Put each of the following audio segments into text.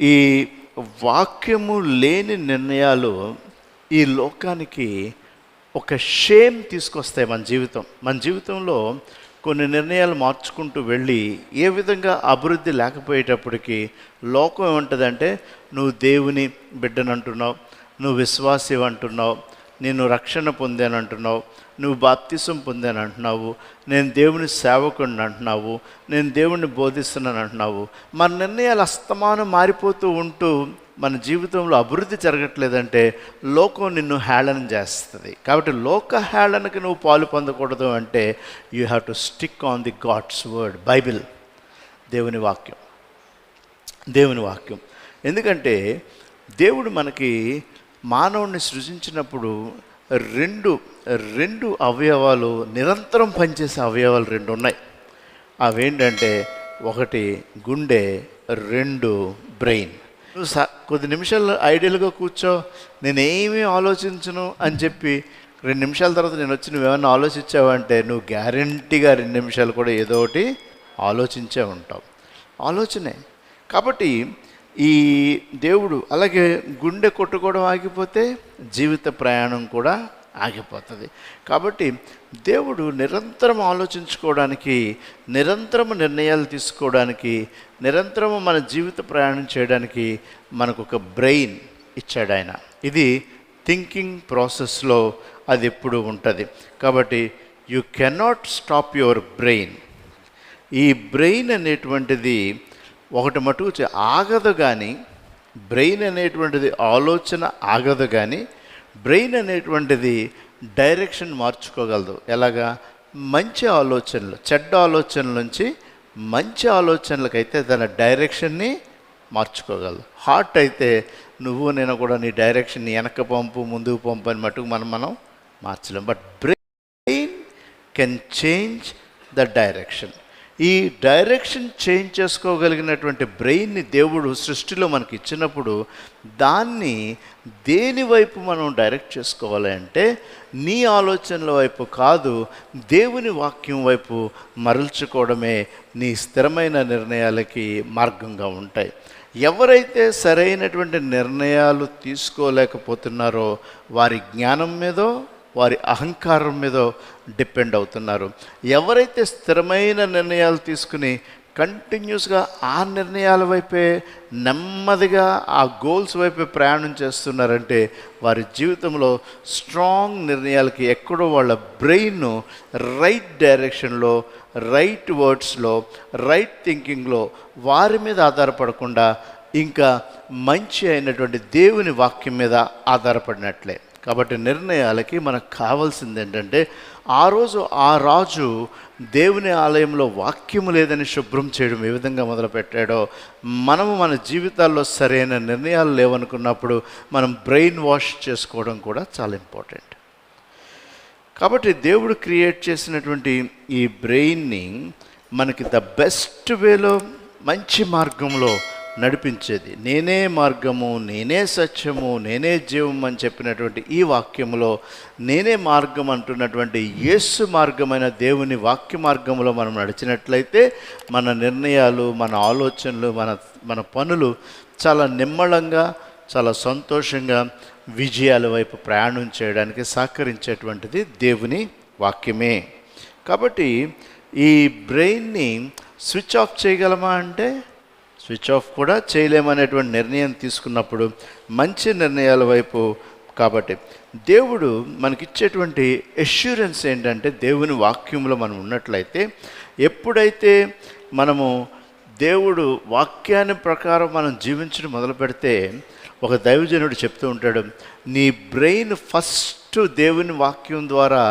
ఈ వాక్యము లేని నిర్ణయాలు ఈ లోకానికి ఒక షేమ్ తీసుకొస్తాయి మన జీవితం. మన జీవితంలో కొన్ని నిర్ణయాలు మార్చుకుంటూ వెళ్ళి ఏ విధంగా అభివృద్ధి లేకపోయేటప్పటికీ లోకం ఏముంటుందంటే నువ్వు దేవుని బిడ్డనంటున్నావు నువ్వు విశ్వాసి అంటున్నావు నేను రక్షణ పొందానంటున్నావు నువ్వు బాప్తిసం పొందాను అంటున్నావు. నేను దేవుని సేవకుడిని అంటున్నావు. నేను దేవుణ్ణి బోధిస్తున్నాను అంటున్నావు. మన నిర్ణయాలు అస్తమానం మారిపోతూ ఉంటూ మన జీవితంలో అభివృద్ధి జరగట్లేదంటే లోకం నిన్ను హేళన చేస్తుంది. కాబట్టి లోక హేళనకి నువ్వు పాలు పొందకూడదు అంటే you have to stick on the God's word Bible దేవుని వాక్యం. దేవుని వాక్యం. ఎందుకంటే దేవుడు మనకి మానవుణ్ణి సృజించినప్పుడు రెండు రెండు అవయవాలు నిరంతరం పనిచేసే అవయవాలు రెండు ఉన్నాయి. అవేంటంటే ఒకటి గుండె రెండు బ్రెయిన్. నువ్వు స కొద్ది నిమిషాలు ఐడియల్గా కూర్చో నేనేమీ ఆలోచించను అని చెప్పి రెండు నిమిషాల తర్వాత నేను వచ్చి నువ్వేమన్నా ఆలోచించావంటే నువ్వు గ్యారంటీగా రెండు నిమిషాలు కూడా ఏదో ఒకటి ఆలోచించే ఉంటావు. ఆలోచనే. కాబట్టి ఈ దేవుడు అలాగే గుండె కొట్టుకోవడం ఆగిపోతే జీవిత ప్రయాణం కూడా ఆగిపోతుంది. కాబట్టి దేవుడు నిరంతరం ఆలోచించుకోవడానికి నిరంతరం నిర్ణయాలు తీసుకోవడానికి నిరంతరం మన జీవిత ప్రయాణం చేయడానికి మనకు ఒక బ్రెయిన్ ఇచ్చాడు ఆయన. ఇది థింకింగ్ ప్రాసెస్లో అది ఎప్పుడు ఉంటుంది. కాబట్టి you cannot stop your brain. ఈ బ్రెయిన్ అనేటువంటిది ఒకటి మటుకు ఆగదు కానీ బ్రెయిన్ అనేటువంటిది ఆలోచన ఆగదు కానీ బ్రెయిన్ అనేటువంటిది డైరెక్షన్ మార్చుకోగలదు. ఎలాగా? మంచి ఆలోచనలు చెడ్డ ఆలోచనల నుంచి మంచి ఆలోచనలకైతే తన డైరెక్షన్ని మార్చుకోగలదు. హార్ట్ అయితే నువ్వు నేను కూడా నీ డైరెక్షన్ వెనక పంపు ముందుకు పంపు అని మటుకు మనం మనం మార్చలేం. But brain can change the direction. ఈ డైరెక్షన్ చేంజ్ చేసుకోగలిగినటువంటి బ్రెయిన్ని దేవుడు సృష్టిలో మనకి ఇచ్చినప్పుడు దాన్ని దేని వైపు మనం డైరెక్ట్ చేసుకోవాలి అంటే నీ ఆలోచనల వైపు కాదు దేవుని వాక్యం వైపు మరల్చుకోవడమే నీ స్థిరమైన నిర్ణయాలకి మార్గంగా ఉంటాయి. ఎవరైతే సరైనటువంటి నిర్ణయాలు తీసుకోలేకపోతున్నారో వారి జ్ఞానం మీదో వారి అహంకారం మీద డిపెండ్ అవుతున్నారు. ఎవరైతే స్థిరమైన నిర్ణయాలు తీసుకుని కంటిన్యూస్గా ఆ నిర్ణయాల వైపే నెమ్మదిగా ఆ గోల్స్ వైపే ప్రయాణం చేస్తున్నారంటే వారి జీవితంలో స్ట్రాంగ్ నిర్ణయాలకి ఎక్కడో వాళ్ళ బ్రెయిన్ రైట్ డైరెక్షన్లో రైట్ వర్డ్స్లో రైట్ థింకింగ్లో వారి మీద ఆధారపడకుండా ఇంకా మంచి అయినటువంటి దేవుని వాక్యం మీద ఆధారపడినట్లే. కాబట్టి నిర్ణయాలకి మనకు కావాల్సింది ఏంటంటే ఆ రోజు ఆ రాజు దేవుని ఆలయంలో వాక్యము లేదని శుభ్రం చేయడం ఏ విధంగా మొదలుపెట్టాడో మనము మన జీవితాల్లో సరైన నిర్ణయాలు లేవనుకున్నప్పుడు మనం బ్రెయిన్ వాష్ చేసుకోవడం కూడా చాలా ఇంపార్టెంట్. కాబట్టి దేవుడు క్రియేట్ చేసినటువంటి ఈ బ్రెయిన్ని మనకి ద బెస్ట్ వేలో మంచి మార్గంలో నడిపించేది. నేనే మార్గము నేనే సత్యము నేనే జీవం అని చెప్పినటువంటి ఈ వాక్యములో నేనే మార్గం అంటున్నటువంటి యేసు మార్గమైన దేవుని వాక్య మార్గంలో మనం నడిచినట్లయితే మన నిర్ణయాలు మన ఆలోచనలు మన మన పనులు చాలా నిమ్మళంగా చాలా సంతోషంగా విజయాల వైపు ప్రయాణం చేయడానికి సహకరించేటువంటిది దేవుని వాక్యమే. కాబట్టి ఈ బ్రెయిన్ని స్విచ్ ఆఫ్ చేయగలమా అంటే స్విచ్ ఆఫ్ కూడా చేయలేమనేటువంటి నిర్ణయం తీసుకున్నప్పుడు మంచి నిర్ణయాల వైపు కాబట్టి దేవుడు మనకిచ్చేటువంటి ఎష్యూరెన్స్ ఏంటంటే దేవుని వాక్యంలో మనం ఉన్నట్లయితే ఎప్పుడైతే మనము దేవుడు వాక్యాన్ని ప్రకారం మనం జీవించడం మొదలు పెడితే ఒక దైవజనుడు చెప్తూ ఉంటాడు నీ బ్రెయిన్ ఫస్ట్ దేవుని వాక్యం ద్వారా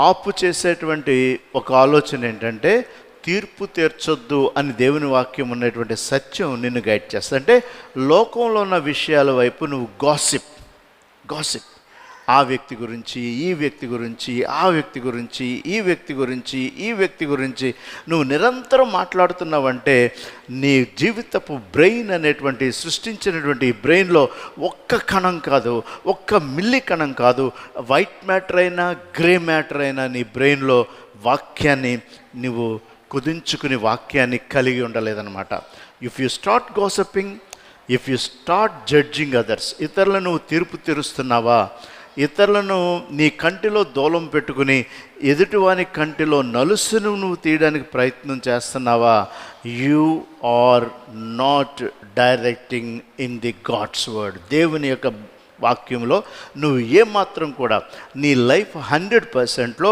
ఆపు చేసేటువంటి ఒక ఆలోచన ఏంటంటే తీర్పు తీర్చొద్దు అని దేవుని వాక్యం ఉన్నటువంటి సత్యం నిన్ను గైడ్ చేస్తుంది. అంటే లోకంలో ఉన్న విషయాల వైపు నువ్వు గాసిప్ గాసిప్ ఆ వ్యక్తి గురించి ఈ వ్యక్తి గురించి ఆ వ్యక్తి గురించి ఈ వ్యక్తి గురించి ఈ వ్యక్తి గురించి నువ్వు నిరంతరం మాట్లాడుతున్నావంటే నీ జీవితపు బ్రెయిన్ అనేటువంటి సృష్టించినటువంటి బ్రెయిన్లో ఒక్క కణం కాదు ఒక్క మిల్లి కణం కాదు వైట్ మ్యాటర్ అయినా గ్రే మ్యాటర్ అయినా నీ బ్రెయిన్లో వాక్యాన్ని నువ్వు కుదించుకుని వాక్యాన్ని కలిగి ఉండలేదన్నమాట. If you start gossiping if you start judging others ఇతరులను తీర్పు తీరుస్తున్నావా? ఇతరులను నీ కంటిలో దూలం పెట్టుకుని ఎదుటివాని కంటిలో నలుసును నువ్వు తీయడానికి ప్రయత్నం చేస్తున్నావా? You are not directing in the God's word దేవుని యొక్క వాక్యంలో నువ్వు ఏమాత్రం కూడా నీ లైఫ్ హండ్రెడ్ పర్సెంట్లో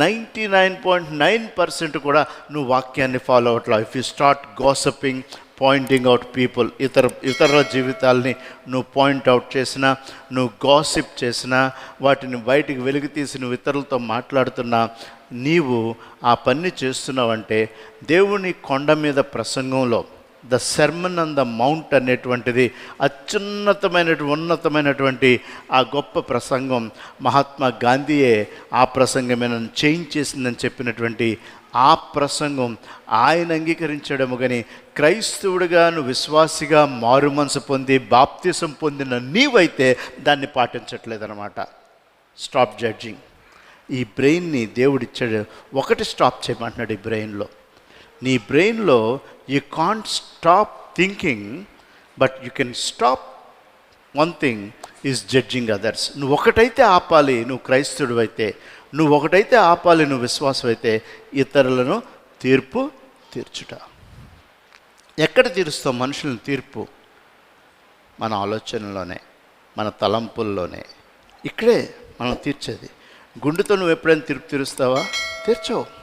ninety nine point nine percent కూడా నువ్వు వాక్యాన్ని follow అవట్లా if you start gossiping pointing out people ఇతర ఇతరుల జీవితాల్ని నువ్వు పాయింట్ అవుట్ చేసినా నువ్వు గాసిప్ చేసినా వాటిని బయటికి వెలుగు తీసి నువ్వు ఇతరులతో మాట్లాడుతున్నా నీవు ఆ పని చేస్తున్నావంటే దేవుని కొండ మీద ప్రసంగంలో the sermon on the mount అనేటువంటిది అత్యున్నతమైనటు ఉన్నతమైనటువంటి ఆ గొప్ప ప్రసంగం. మహాత్మా గాంధీయే ఆ ప్రసంగమే నన్ను చేంజ్ చేసిందని చెప్పినటువంటి ఆ ప్రసంగం ఆయన అంగీకరించడము కానీ క్రైస్తవుడిగా నువ్వు విశ్వాసిగా మారు మనసు పొంది బాప్తిసం పొందిన నీవైతే దాన్ని పాటించట్లేదన్నమాట. Stop judging. ఈ బ్రెయిన్ని దేవుడిచ్చాడు. ఒకటి స్టాప్ చేయమంటున్నాడు ఈ బ్రెయిన్లో. నీ బ్రెయిన్లో you can't stop thinking but you can stop one thing is judging others. నువ్వు ఒకటైతే ఆపాలి నువ్వు క్రైస్తవుడు అయితే. నువ్వు ఒకటైతే ఆపాలి నువ్వు విశ్వాసం అయితే. ఇతరులను తీర్పు తీర్చుట. ఎక్కడ తీరుస్తావు మనుషులను తీర్పు? మన ఆలోచనలోనే మన తలంపుల్లోనే. ఇక్కడే మనం తీర్చేది. గుండెతో నువ్వు ఎప్పుడైనా తీర్పు తీరుస్తావా? తీర్చవు.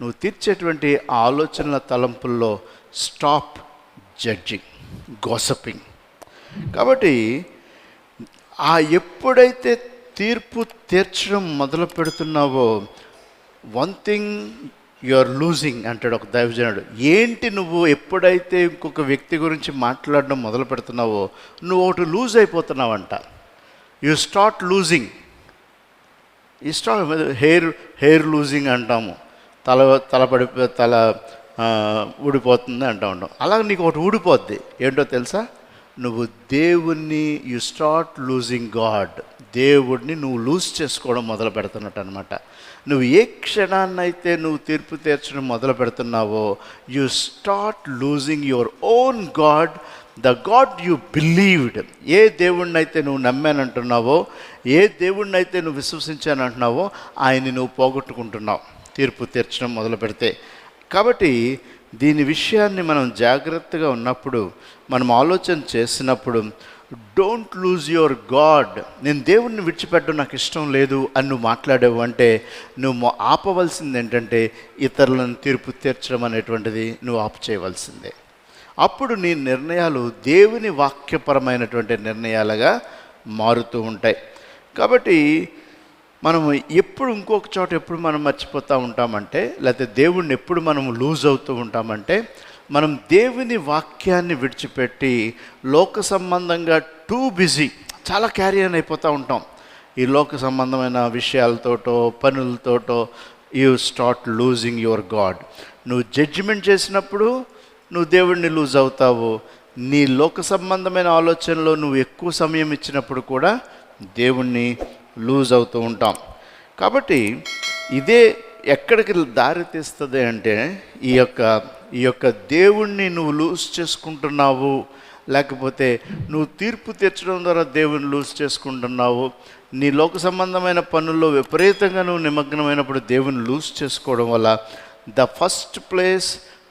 నువ్వు తీర్చేటువంటి ఆలోచనల తలంపుల్లో స్టాప్ జడ్జింగ్ గోసపింగ్. కాబట్టి ఆ ఎప్పుడైతే తీర్పు తీర్చడం మొదలు పెడుతున్నావో one thing you are losing అంటాడు ఒక దైవజనుడు. ఏంటి నువ్వు ఎప్పుడైతే ఇంకొక వ్యక్తి గురించి మాట్లాడడం మొదలు పెడుతున్నావో నువ్వు ఒకటి లూజ్ అయిపోతున్నావంట. యు స్టార్ట్ లూజింగ్ ఈ స్టార్ట్ హెయిర్ హెయిర్ లూజింగ్ అంటాము. తల తల పడి తల ఊడిపోతుంది అంటూ ఉంటాం అలాగే నీకు ఒకటి ఊడిపోద్ది. ఏంటో తెలుసా? నువ్వు దేవుణ్ణి యు స్టార్ట్ లూజింగ్ గాడ్ దేవుడిని నువ్వు లూజ్ చేసుకోవడం మొదలు పెడుతున్నట్టు అనమాట నువ్వు ఏ క్షణాన్నైతే నువ్వు తీర్పు తీర్చడం మొదలు పెడుతున్నావో you start losing your own God the God you believed ఏ దేవుణ్ణైతే నువ్వు నమ్మానంటున్నావో ఏ దేవుణ్ణైతే నువ్వు విశ్వసించానంటున్నావో ఆయన్ని నువ్వు పోగొట్టుకుంటున్నావు. తీర్పు తీర్చడం మొదలు పెడితే. కాబట్టి దీని విషయాన్ని మనం జాగ్రత్తగా ఉన్నప్పుడు మనం ఆలోచన చేసినప్పుడు డోంట్ లూజ్ యువర్ గాడ్ నేను దేవుణ్ణి విడిచిపెట్టడం నాకు ఇష్టం లేదు అని నువ్వు మాట్లాడావు అంటే నువ్వు ఆపవలసింది ఏంటంటే ఇతరులను తీర్పు తీర్చడం అనేటువంటిది నువ్వు ఆపు చేయవలసిందే అప్పుడు నీ నిర్ణయాలు దేవుని వాక్యపరమైనటువంటి నిర్ణయాలుగా మారుతూ ఉంటాయి. కాబట్టి మనము ఎప్పుడు ఇంకొక చోట ఎప్పుడు మనం మర్చిపోతూ ఉంటామంటే లేకపోతే దేవుణ్ణి ఎప్పుడు మనం లూజ్ అవుతూ ఉంటామంటే మనం దేవుని వాక్యాన్ని విడిచిపెట్టి లోక సంబంధంగా టూ బిజీ చాలా క్యారియర్ అయిపోతూ ఉంటాం. ఈ లోక సంబంధమైన విషయాలతోటో పనులతోటో you start losing your God నువ్వు జడ్జిమెంట్ చేసినప్పుడు నువ్వు దేవుడిని లూజ్ అవుతావు. నీ లోక సంబంధమైన ఆలోచనలో నువ్వు ఎక్కువ సమయం ఇచ్చినప్పుడు కూడా దేవుణ్ణి లూజ్ అవుతూ ఉంటాం. కాబట్టి ఇదే ఎక్కడికి దారి తీస్తుంది అంటే ఈ యొక్క ఈ యొక్క దేవుణ్ణి నువ్వు లూజ్ చేసుకుంటున్నావు లేకపోతే నువ్వు తీర్పు తీర్చడం ద్వారా దేవుని లూజ్ చేసుకుంటున్నావు నీ లోక సంబంధమైన పనుల్లో విపరీతంగా నువ్వు నిమగ్నమైనప్పుడు దేవుని లూజ్ చేసుకోవడం వల్ల the first place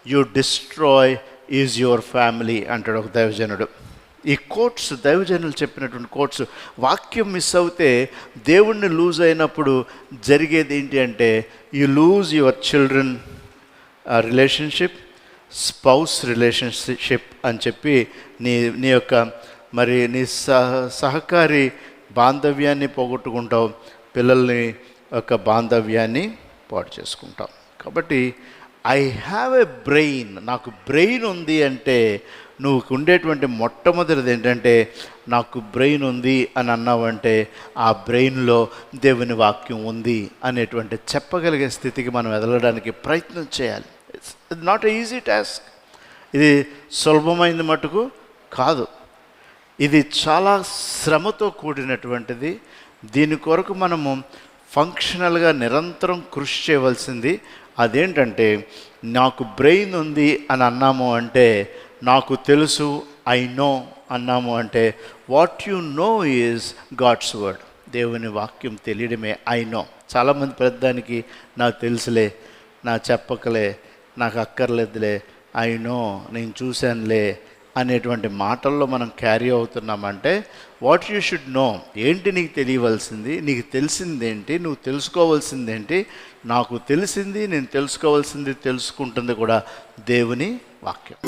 you destroy is your family అంటాడు ఒక దైవజనుడు. ఈ కోట్స్ దైవజనులు చెప్పినటువంటి కోట్స్ వాక్యం మిస్ అవుతే దేవుణ్ణి లూజ్ అయినప్పుడు జరిగేది ఏంటి అంటే you lose your children relationship spouse relationship అని చెప్పి నీ నీ యొక్క మరి నీ సహ సహకారి బాంధవ్యాన్ని పోగొట్టుకుంటావు పిల్లల్ని యొక్క బాంధవ్యాన్ని పాడు చేసుకుంటాం కాబట్టి ఐ హ్యావ్ ఎ బ్రెయిన్ నాకు బ్రెయిన్ ఉంది అంటే నువ్వు ఉండేటువంటి మొట్టమొదటిది ఏంటంటే నాకు బ్రెయిన్ ఉంది అని అన్నావంటే ఆ బ్రెయిన్లో దేవుని వాక్యం ఉంది అనేటువంటి చెప్పగలిగే స్థితికి మనం ఎదలడానికి ప్రయత్నం చేయాలి. ఇట్స్ నాట్ ఈజీ టాస్క్ ఇది సులభమైంది మటుకు కాదు. ఇది చాలా శ్రమతో కూడినటువంటిది. దీని కొరకు మనము ఫంక్షనల్గా నిరంతరం కృషి చేయవలసింది అదేంటంటే నాకు బ్రెయిన్ ఉంది అని అన్నాము అంటే నాకు తెలుసు ఐ నో అన్నాము అంటే what you know is God's word. దేవుని వాక్యం తెలియడమే ఐ నో. చాలామంది పెద్దానికి నాకు తెలుసులే నా చెప్పకలే నాకు అక్కర్లేదులే ఐ నో నేను చూశానులే అనేటువంటి మాటల్లో మనం క్యారీ అవుతున్నామంటే వాట్ యూ షుడ్ నో? ఏంటి నీకు తెలియవలసింది? నీకు తెలిసిందేంటి? నువ్వు తెలుసుకోవాల్సిందేంటి? నాకు తెలిసింది నేను తెలుసుకోవాల్సింది తెలుసుకుంటుంది కూడా దేవుని వాక్యం.